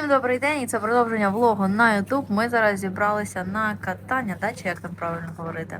Всім добрий день! І це продовження влогу на YouTube. Ми зараз зібралися на катання, да? чи як там правильно говорити?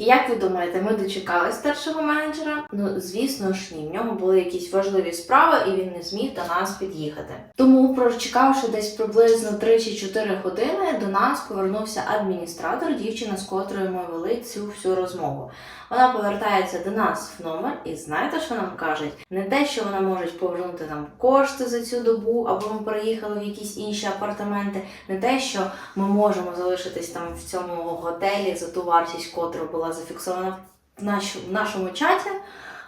І як ви думаєте, ми дочекались старшого менеджера? Ну, звісно ж, ні. В нього були якісь важливі справи, і він не зміг до нас під'їхати. Тому, прочекавши десь приблизно 3 чи 4 години, до нас повернувся адміністратор, дівчина, з котрою ми вели цю всю розмову. Вона повертається до нас в номер, і знаєте, що нам кажуть? Не те, що вона може повернути нам кошти за цю добу, або ми переїхали в якісь інші апартаменти, не те, що ми можемо залишитись там в цьому готелі за ту вартість, котра була зафіксована в, наш, в нашому чаті.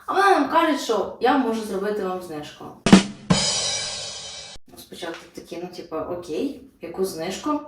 А вона нам каже, що я можу зробити вам знижку. Ну, Спочатку такі, ну, типу, окей, яку знижку?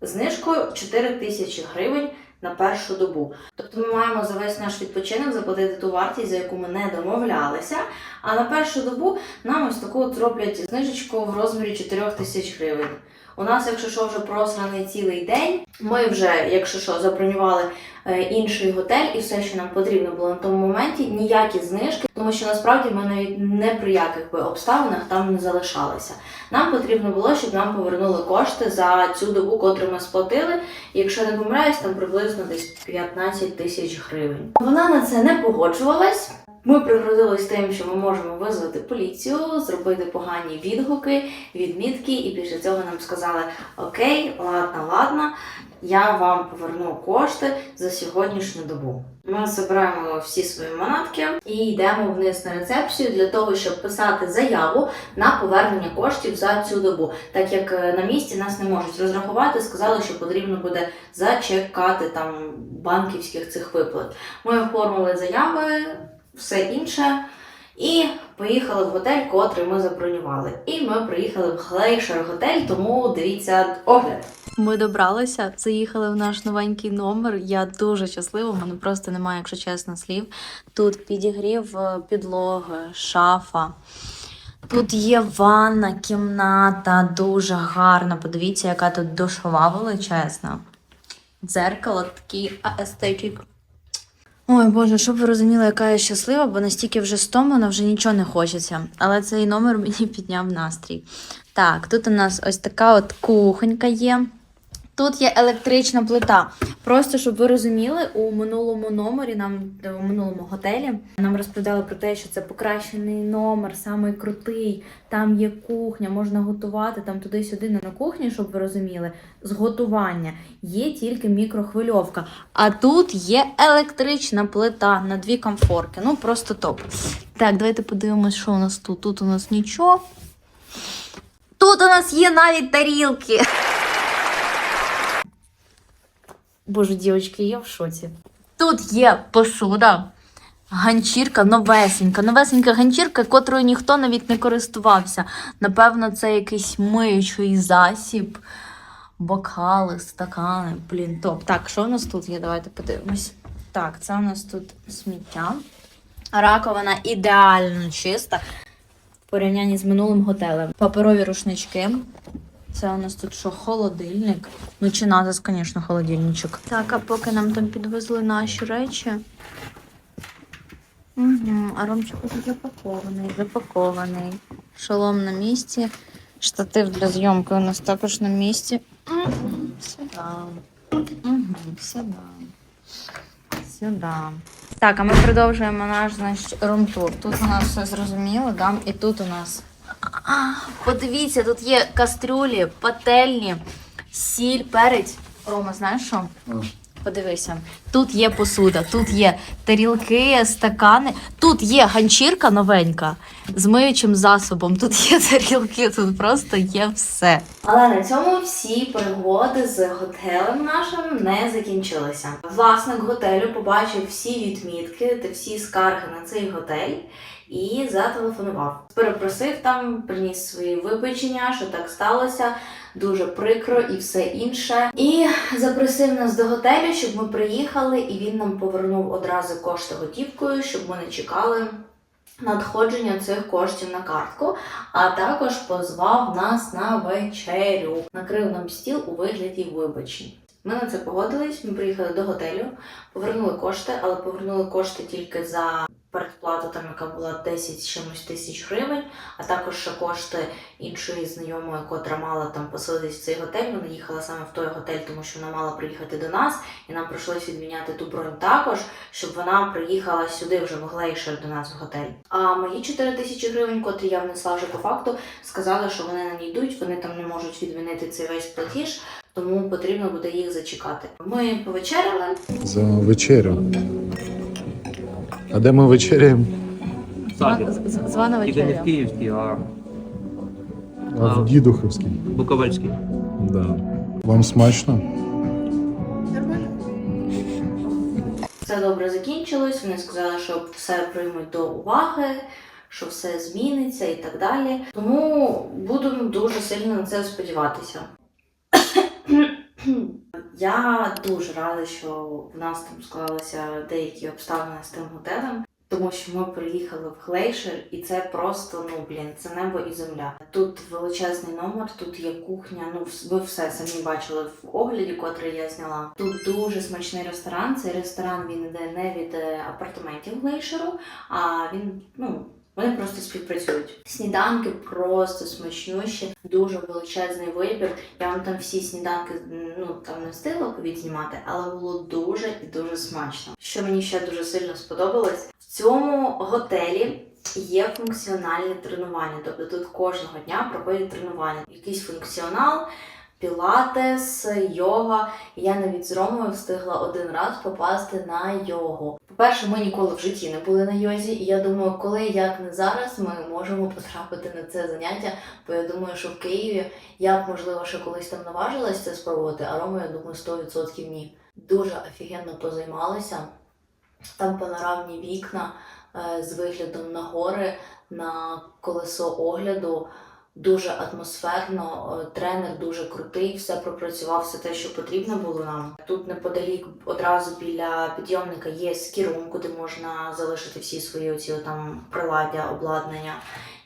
Знижку 4 тисячі гривень на першу добу. Тобто ми маємо за весь наш відпочинок заплатити ту вартість, за яку ми не домовлялися. А на першу добу нам ось таку зроблять знижечку в розмірі 4 тисяч гривень. У нас, якщо що, вже просраний цілий день. Ми вже, якщо що, забронювали е, інший готель і все, що нам потрібно було на тому моменті, ніякі знижки, тому що насправді ми навіть не при яких би обставинах там не залишалися. Нам потрібно було, щоб нам повернули кошти за цю добу, котру ми сплатили. Якщо не помиляюсь, там приблизно десь 15 тисяч гривень. Вона на це не погоджувалась. Ми пригрозились тим, що ми можемо визвати поліцію, зробити погані відгуки, відмітки, і після цього нам сказали: Окей, ладно, ладно, я вам поверну кошти за сьогоднішню добу. Ми збираємо всі свої манатки і йдемо вниз на рецепцію для того, щоб писати заяву на повернення коштів за цю добу. Так як е, на місці нас не можуть розрахувати, сказали, що потрібно буде зачекати там банківських цих виплат. Ми оформили заяви, все інше. І поїхали в готель, котрий ми забронювали. І ми приїхали в Глейшер готель, тому дивіться огляд. Ми добралися, заїхали в наш новенький номер. Я дуже щаслива, в мене просто немає, якщо чесно, слів. Тут підігрів е, підлоги, шафа. Тут є ванна, кімната, дуже гарна. Подивіться, яка тут душова величезна. Дзеркало такий естетик. Ой Боже, щоб ви розуміли, яка я щаслива, бо настільки вже стомлена, вже нічого не хочеться. Але цей номер мені підняв настрій. Так, тут у нас ось така от кухонька є. Тут є електрична плита. Просто щоб ви розуміли, у минулому номері, нам у минулому готелі нам розповідали про те, що це покращений номер, самий крутий. Там є кухня, можна готувати там туди-сюди не на кухні, щоб ви розуміли. З готування є тільки мікрохвильовка. А тут є електрична плита на дві комфорки. Ну просто топ. Так, давайте подивимось, що у нас тут. Тут у нас нічого. Тут у нас є навіть тарілки. Боже, дівчатки, я в шоці. Тут є посуда, ганчірка новесенька, новесенька ганчірка, котрою ніхто навіть не користувався. Напевно, це якийсь миючий засіб, бокали, стакани. Блін, топ. Так, що у нас тут є? Давайте подивимось. Так, це у нас тут сміття. Раковина ідеально чиста в порівнянні з минулим готелем. Паперові рушнички. Це у нас тут що, холодильник? Ну, чи надо, звісно, холодильничок. Так, а поки нам там підвезли наші речі. Угу, а Ромчик уже запакований, запакований. Шолом на місці. Штатив для зйомки у нас також на місці. Угу, сюди. Угу, сюди. Сюди. Так, а ми продовжуємо наш значить, румтур. Тут у нас все зрозуміло, да? і тут у нас подивіться, тут є кастрюлі, пательні, сіль, перець. Рома, знаєш що? Подивися. Тут є посуда, тут є тарілки, стакани, тут є ганчірка новенька з миючим засобом, тут є тарілки, тут просто є все. Але на цьому всі пригоди з готелем нашим не закінчилися. Власник готелю побачив всі відмітки та всі скарги на цей готель і зателефонував. Перепросив там, приніс свої вибачення, що так сталося. Дуже прикро і все інше. І запросив нас до готелю, щоб ми приїхали, і він нам повернув одразу кошти готівкою, щоб ми не чекали надходження цих коштів на картку, а також позвав нас на вечерю, накрив нам стіл у вигляді вибачень. Ми на це погодились. Ми приїхали до готелю, повернули кошти, але повернули кошти тільки за передплату, там яка була 10 чимось тисяч гривень, а також ще кошти іншої знайомої, котра мала там поселитись в цей готель. Вона їхала саме в той готель, тому що вона мала приїхати до нас, і нам прийшлось відміняти ту бронь також, щоб вона приїхала сюди вже в Глейшер до нас в готель. А мої 4 тисячі гривень, котрі я внесла вже по факту, сказали, що вони не йдуть, вони там не можуть відмінити цей весь платіж, тому потрібно буде їх зачекати. Ми повечеряли. За вечерю. А де ми вечеряємо? Саді. Звана Тільки не в Київській, а А в Дідухівській. Буковельській. Да. Вам смачно? Все добре закінчилось. Вони сказали, що все приймуть до уваги, що все зміниться і так далі. Тому будемо дуже сильно на це сподіватися. Я дуже рада, що в нас там склалися деякі обставини з тим готелем. Тому що ми приїхали в Глейшер, і це просто ну блін, це небо і земля. Тут величезний номер, тут є кухня. Ну ви все самі бачили в огляді, котрий я зняла. Тут дуже смачний ресторан. Цей ресторан він іде не від е, апартаментів Глейшеру, а він ну. Вони просто співпрацюють. Сніданки просто смачнющі, дуже величезний вибір. Я вам там всі сніданки ну там не встигла відзнімати, але було дуже і дуже смачно. Що мені ще дуже сильно сподобалось, в цьому готелі є функціональні тренування. Тобто тут кожного дня проходять тренування. Якийсь функціонал, пілатес, йога. Я навіть з Ромою встигла один раз попасти на йогу. По-перше, ми ніколи в житті не були на йозі, і я думаю, коли як не зараз ми можемо потрапити на це заняття, бо я думаю, що в Києві я б можливо ще колись там наважилась це спробувати, а Рома, я думаю, 100% ні. Дуже офігенно позаймалися. Там панорамні вікна е, з виглядом на гори, на колесо огляду. Дуже атмосферно, е, тренер дуже крутий, все пропрацював, все те, що потрібно було нам. Тут неподалік одразу біля підйомника є скірум, куди можна залишити всі свої оці там приладдя, обладнання.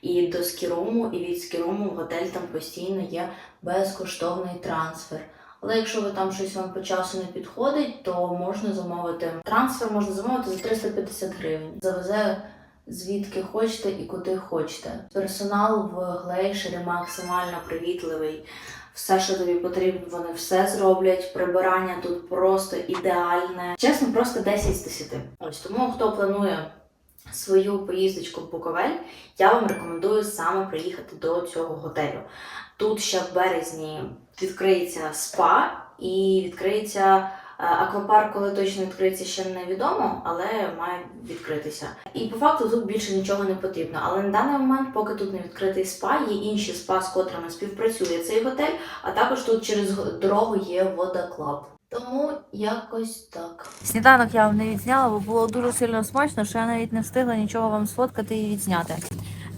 І до скіруму, і від скіруму в готель там постійно є безкоштовний трансфер. Але якщо ви там щось вам по часу не підходить, то можна замовити трансфер, можна замовити за 350 гривень. Завезе звідки хочете і куди хочете. Персонал в глейшері максимально привітливий. Все, що тобі потрібно, вони все зроблять. Прибирання тут просто ідеальне. Чесно, просто 10 з 10. Ось тому, хто планує свою поїздочку в Буковель, я вам рекомендую саме приїхати до цього готелю. Тут ще в березні відкриється спа і відкриється аквапарк, коли точно відкриється ще невідомо, але має відкритися. І по факту тут більше нічого не потрібно. Але на даний момент, поки тут не відкритий спа, є інші спа, з котрими співпрацює цей готель, а також тут через дорогу є водоклаб. Тому якось так. Сніданок я вам не відзняла, бо було дуже сильно смачно, що я навіть не встигла нічого вам сфоткати і відзняти.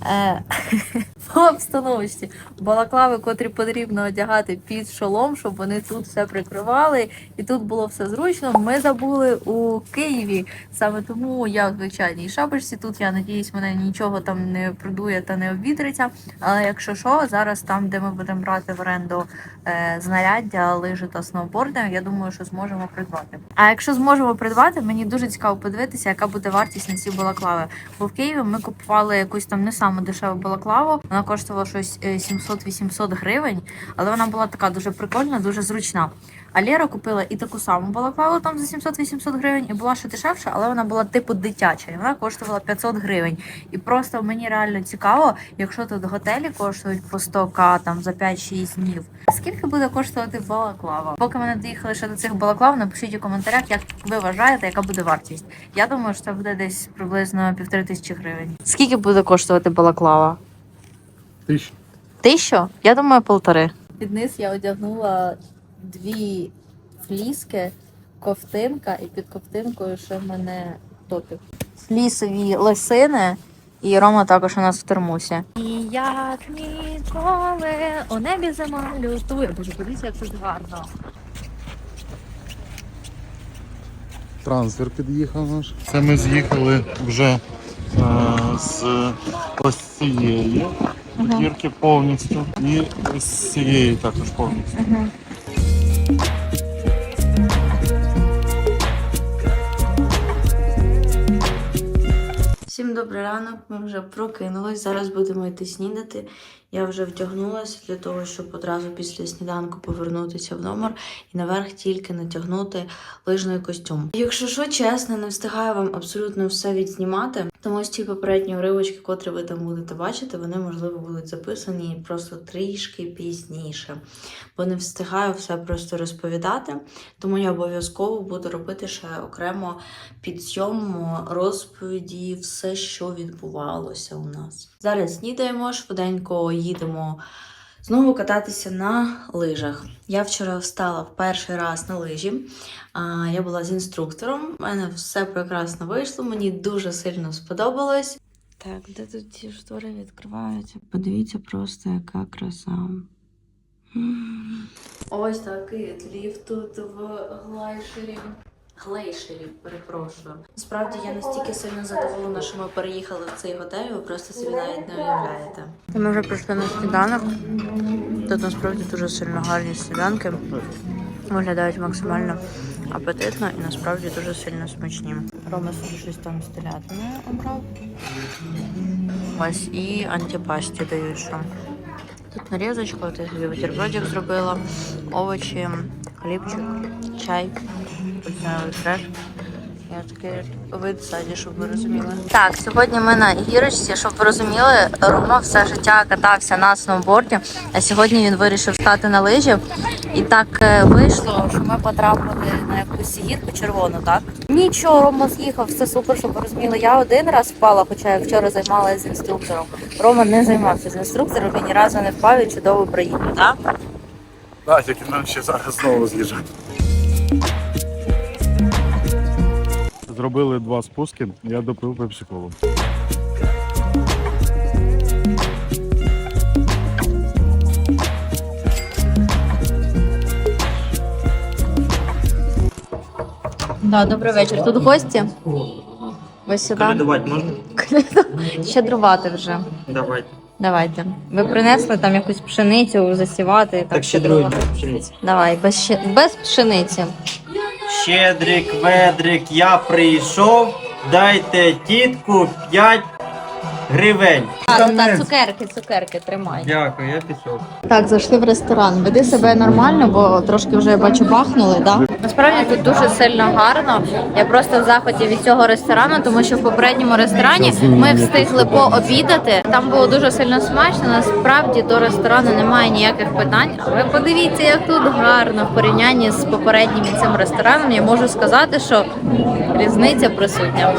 Е, по обстановці балаклави, котрі потрібно одягати під шолом, щоб вони тут все прикривали, і тут було все зручно. Ми забули у Києві. Саме тому я в звичайній шапочці. Тут я надіюсь, мене нічого там не продує та не обвітриться. Але якщо що, зараз там, де ми будемо брати в оренду е, знаряддя, лижі та сноуборди, я думаю, що зможемо придбати. А якщо зможемо придбати, мені дуже цікаво подивитися, яка буде вартість на ці балаклави. Бо в Києві ми купували якусь там не саму дешеву балаклаву. Вона коштувала щось е, 700-800 гривень, але вона була така дуже прикольна, дуже зручна. А Лера купила і таку саму балаклаву там за 700-800 гривень, і була ще дешевша, але вона була типу дитяча, і вона коштувала 500 гривень. І просто мені реально цікаво, якщо тут готелі коштують по 100к там за 5-6 днів. Скільки буде коштувати балаклава? Поки ми не доїхали ще до цих балаклав, напишіть у коментарях, як ви вважаєте, яка буде вартість. Я думаю, що це буде десь приблизно півтори тисячі гривень. Скільки буде коштувати балаклава? Тисяча. Тисячу? Я думаю, полтори. Під низ я одягнула дві фліски, ковтинка, і під ковтинкою ще в мене топік. Флісові лосини, і Рома також у нас в термусі. І як ніколи у небі зима лютує. Боже, подивіться, як тут гарно. Трансфер під'їхав наш. Це ми з'їхали вже е, з ось цієї Гірки повністю і з цієї також повністю. Угу. Всім добрий ранок, ми вже прокинулись. Зараз будемо йти снідати. Я вже вдягнулася для того, щоб одразу після сніданку повернутися в номер і наверх тільки натягнути лижний костюм. Якщо що, чесно, не встигаю вам абсолютно все відзнімати. Тому ось ті попередні уривочки, котрі ви там будете бачити, вони можливо будуть записані просто трішки пізніше, бо не встигаю все просто розповідати. Тому я обов'язково буду робити ще окремо підйом розповіді, все, що відбувалося у нас. Зараз снідаємо, швиденько їдемо знову кататися на лижах. Я вчора встала в перший раз на лижі. Я була з інструктором. У мене все прекрасно вийшло. Мені дуже сильно сподобалось. Так, де тут ці штори відкриваються? Подивіться просто, яка краса. Ось такий ліфт тут в глайшері. Глейшері, перепрошую. Насправді я настільки сильно задоволена, що ми переїхали в цей готель, ви просто собі навіть не уявляєте. Ми вже прийшли на сніданок. Тут насправді дуже сильно гарні сніданки. Виглядають максимально апетитно і насправді дуже сильно смачні. Рома собі щось там з телятиною обрав. Ось і антипасті дають що. Тут нарізочка, от я собі бутербродик зробила, овочі, хлібчик, чай. Тут треш. Я такий вид ззаді, щоб ви розуміли. Так, сьогодні ми на гірочці, щоб ви розуміли, Рома все життя катався на сноуборді, а сьогодні він вирішив стати на лижі. І так е, вийшло, що ми потрапили на якусь гірку червону, так? Нічого, Рома з'їхав, все супер, щоб ви розуміли. Я один раз впала, хоча я вчора займалася з інструктором. Рома не займався з інструктором, він ні разу не впав і чудово проїхав, так? Так, тільки нам ще зараз знову з'їжджати. Зробили два спуски, я допив пепсиколу. Да, добрий вечір. Тут гості. Ось сюди. Колядувати можна? Щедрувати вже. Давайте. Давайте. Ви принесли там якусь пшеницю засівати. Так, Так щедруємо щедрувати. пшениці. Давай, без, ще... без пшениці. Щедрик, ведрик, я прийшов. Дайте тітку 5 гривень. А, ну так, цукерки, цукерки, тримай. Дякую, я пішов. Так, зайшли в ресторан. Веди себе нормально, бо трошки вже я бачу бахнули, да? Насправді тут дуже сильно гарно. Я просто в захваті від цього ресторану, тому що в попередньому ресторані ми встигли пообідати. Там було дуже сильно смачно. Насправді до ресторану немає ніяких питань. Але подивіться, як тут гарно в порівнянні з попереднім цим рестораном. Я можу сказати, що різниця присутня.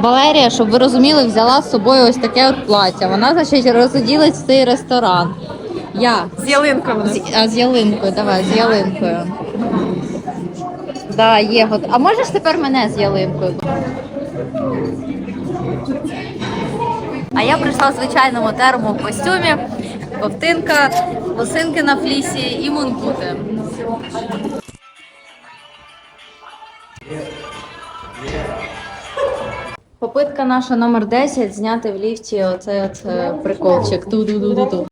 Валерія, щоб ви розуміли, взяла з собою ось таке от плаття. Вона, значить, розоділась в цей ресторан. Я. З ялинкою. З, а з ялинкою, давай, з ялинкою. Да, є. гот- А можеш тепер мене з ялинкою? А я прийшла в звичайному термо костюмі, ковтинка, лосинки на флісі і мункути. Попитка наша номер 10 зняти в ліфті оцей от е, приколчик. Ту-ду-ду-ду-ду.